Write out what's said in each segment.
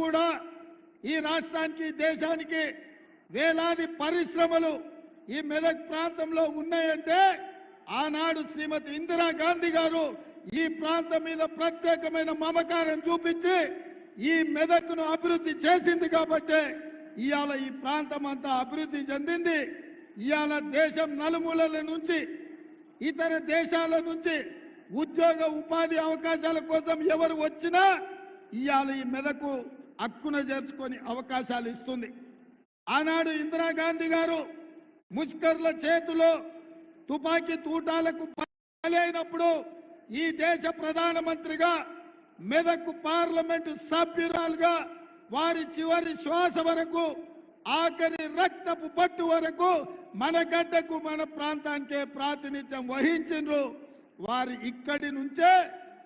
కూడా ఈ రాష్ట్రానికి దేశానికి వేలాది పరిశ్రమలు ఈ మెదక్ ప్రాంతంలో ఉన్నాయంటే ఆనాడు శ్రీమతి ఇందిరాగాంధీ గారు ఈ ప్రాంతం మీద ప్రత్యేకమైన మమకారం చూపించి ఈ మెదక్ను అభివృద్ధి చేసింది కాబట్టి ఇవాళ ఈ ప్రాంతం అంతా అభివృద్ధి చెందింది. ఇవాళ దేశం నలుమూలల నుంచి ఇతర దేశాల నుంచి ఉద్యోగ ఉపాధి అవకాశాల కోసం ఎవరు వచ్చినా ఇవాళ ఈ మెదకు హక్కున చేర్చుకొని అవకాశాలు ఇస్తుంది. ఆనాడు ఇందిరాగాంధీ గారు ముష్కర్ల చేతిలో తుపాకీ తూటాలకు పాలైనప్పుడు ఈ దేశ ప్రధానమంత్రిగా మెదక్ పార్లమెంటు సభ్యురాలుగా వారి చివరి శ్వాస వరకు ఆఖరి రక్తపు పట్టు వరకు మన గడ్డకు మన ప్రాంతానికే ప్రాతినిధ్యం వహించిండ్రు. వారు ఇక్కడి నుంచే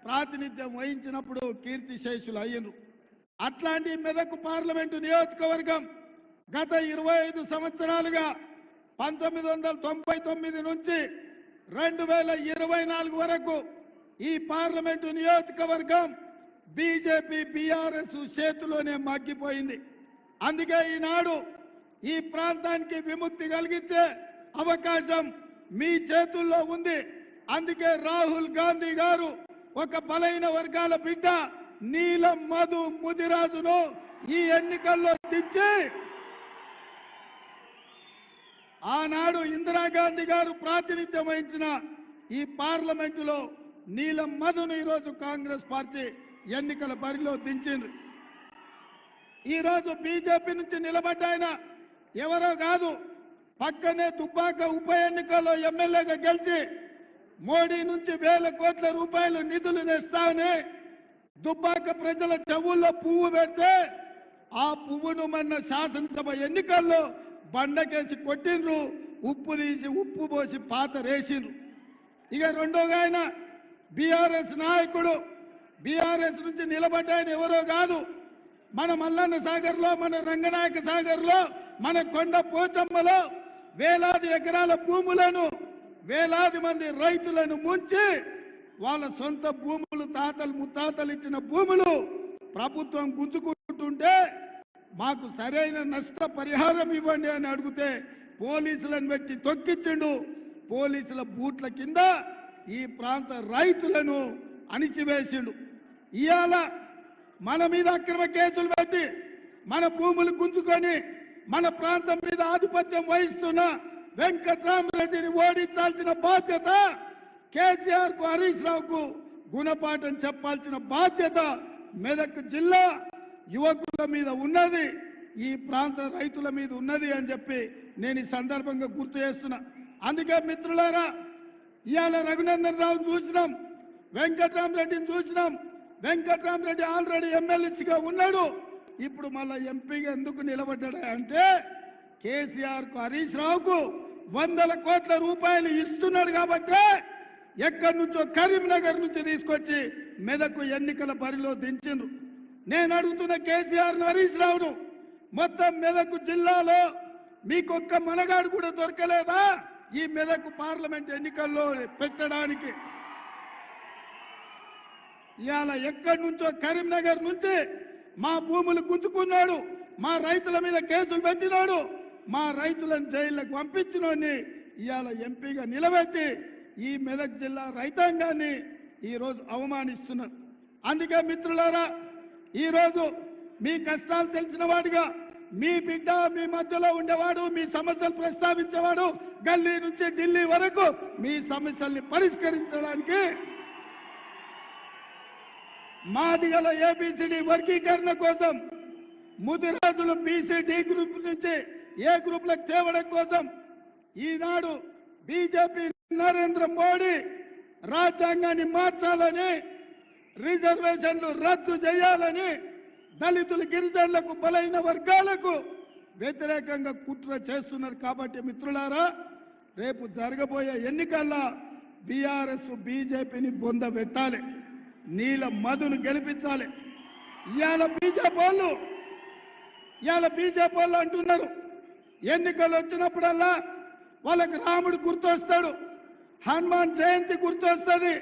ప్రాతినిధ్యం వహించినప్పుడు కీర్తిశేషులు అయ్యారు అట్లాంటి మెదక్ పార్లమెంటు నియోజకవర్గం గత ఇరవై ఐదు సంవత్సరాలుగా పంతొమ్మిది వందల తొంభై తొమ్మిది నుంచి రెండు వేల ఇరవై నాలుగు వరకు ఈ పార్లమెంటు నియోజకవర్గం బీజేపీ బీఆర్ఎస్ చేతిలోనే మగ్గిపోయింది. అందుకే ఈనాడు ఈ ప్రాంతానికి విముక్తి కలిగించే అవకాశం మీ చేతుల్లో ఉంది. అందుకే రాహుల్ గాంధీ గారు ఒక బలైన వర్గాల బిడ్డ. నీలం మధు ముదిరాజును ఈ ఎన్నికల్లో దించి ఆనాడు ఇందిరాగాంధీ గారు ప్రాతినిధ్యం వహించిన ఈ పార్లమెంటులో నీలం మధును ఈరోజు కాంగ్రెస్ పార్టీ ఎన్నికల బరిలో దించింది. ఈరోజు బీజేపీ నుంచి నిలబడ్డాయన ఎవరో కాదు పక్కనే దుబ్బాక ఉప ఎన్నికల్లో ఎమ్మెల్యేగా గెలిచి మోడీ నుంచి వేల కోట్ల రూపాయలు నిధులు తెస్తామని దుబ్బాక ప్రజల చెవుల్లో పువ్వు పెడితే ఆ పువ్వును మన శాసనసభ ఎన్నికల్లో బండకేసి కొట్టిండ్రు ఉప్పు తీసి ఉప్పు పోసి పాత రేసిండ్రు. ఇక రెండోగా ఆయన బీఆర్ఎస్ నాయకుడు బీఆర్ఎస్ నుంచి నిలబడ్డ ఆయన ఎవరో కాదు. మన మల్లన్న సాగర్లో మన రంగనాయక సాగర్లో మన కొండ పోచమ్మలో వేలాది ఎకరాల భూములను వేలాది మంది రైతులను ముంచి వాళ్ళ సొంత భూములు తాతలు ముత్తాతలు ఇచ్చిన భూములు ప్రభుత్వం గుంజుకుంటుంటే మాకు సరైన నష్ట పరిహారం ఇవ్వండి అని అడిగితే పోలీసులను పెట్టి తొక్కిచ్చిండు. పోలీసుల బూట్ల కింద ఈ ప్రాంత రైతులను అణిచివేసిండు. ఇవాళ మన మీద అక్రమ కేసులు పెట్టి మన భూములు గుంజుకొని మన ప్రాంతం మీద ఆధిపత్యం వహిస్తున్న వెంకట్రామరెడ్డిని ఓడించాల్సిన బాధ్యత కేసీఆర్కు హరీష్ రావుకు గుణపాఠం చెప్పాల్సిన బాధ్యత మెదక్ జిల్లా యువకుల మీద ఉన్నది ఈ ప్రాంత రైతుల మీద ఉన్నది అని చెప్పి నేను ఈ సందర్భంగా గుర్తు చేస్తున్నా. అందుకే మిత్రులారా ఇవాళ రఘునందన్ రావు చూసినాం వెంకట్రామరెడ్డిని చూసినాం వెంకట్రామరెడ్డి ఆల్రెడీ ఎమ్మెల్యేసీగా ఉన్నాడు. ఇప్పుడు మళ్ళా ఎంపీగా ఎందుకు నిలబడ్డాడు అంటే కేసీఆర్కు హరీష్ రావుకు వందల కోట్ల రూపాయలు ఇస్తున్నాడు కాబట్టి ఎక్కడి నుంచో కరీంనగర్ నుంచి తీసుకొచ్చి మెదకు ఎన్నికల బరిలో దించిండ్రు. నేను అడుగుతున్న కేసీఆర్ హరీష్ రావును మొత్తం మెదకు జిల్లాలో మీకొక్క మనగాడు కూడా దొరకలేదా? ఈ మెదకు పార్లమెంట్ ఎన్నికల్లో పెట్టడానికి. ఇవాళ ఎక్కడి నుంచో కరీంనగర్ నుంచి మా భూములు గుంజుకున్నాడు మా రైతుల మీద కేసులు పెట్టినాడు మా రైతులను జైళ్ళకు పంపించినోడిని ఇవాళ ఎంపీగా నిలబెట్టి ఈ మెదక్ జిల్లా రైతాంగాన్ని ఈరోజు అవమానిస్తున్నారు. అందుకే మిత్రులారా ఈరోజు మీ కష్టాలు తెలిసిన వాడిగా మీ బిడ్డ మీ మధ్యలో ఉండేవాడు మీ సమస్యలు ప్రస్తావించేవాడు గల్లీ నుంచి ఢిల్లీ వరకు మీ సమస్యల్ని పరిష్కరించడానికి మాదిగల ఏబిసిడి వర్గీకరణ కోసం ముదిరాజులు బీసీ డి గ్రూప్ నుంచి ఏ గ్రూప్లకు తేవడం కోసం ఈనాడు బీజేపీ నరేంద్ర మోడీ రాజ్యాంగాన్ని మార్చాలని రిజర్వేషన్లు రద్దు చేయాలని దళితులు గిరిజనులకు బలైన వర్గాలకు వ్యతిరేకంగా కుట్ర చేస్తున్నారు కాబట్టి మిత్రులారా రేపు జరగబోయే ఎన్నికల్లో బీఆర్ఎస్ బీజేపీని బొంద పెట్టాలి. నీల మధును గెలిపించాలి. ఇవాళ బీజేపీ వాళ్ళు ఇవాళ బీజేపీ వాళ్ళు అంటున్నారు ఎన్నికలు వచ్చినప్పుడల్లా వాళ్ళకి రాముడు గుర్తొస్తాడు. హనుమాన్ జయంతి గుర్తొస్తుంది.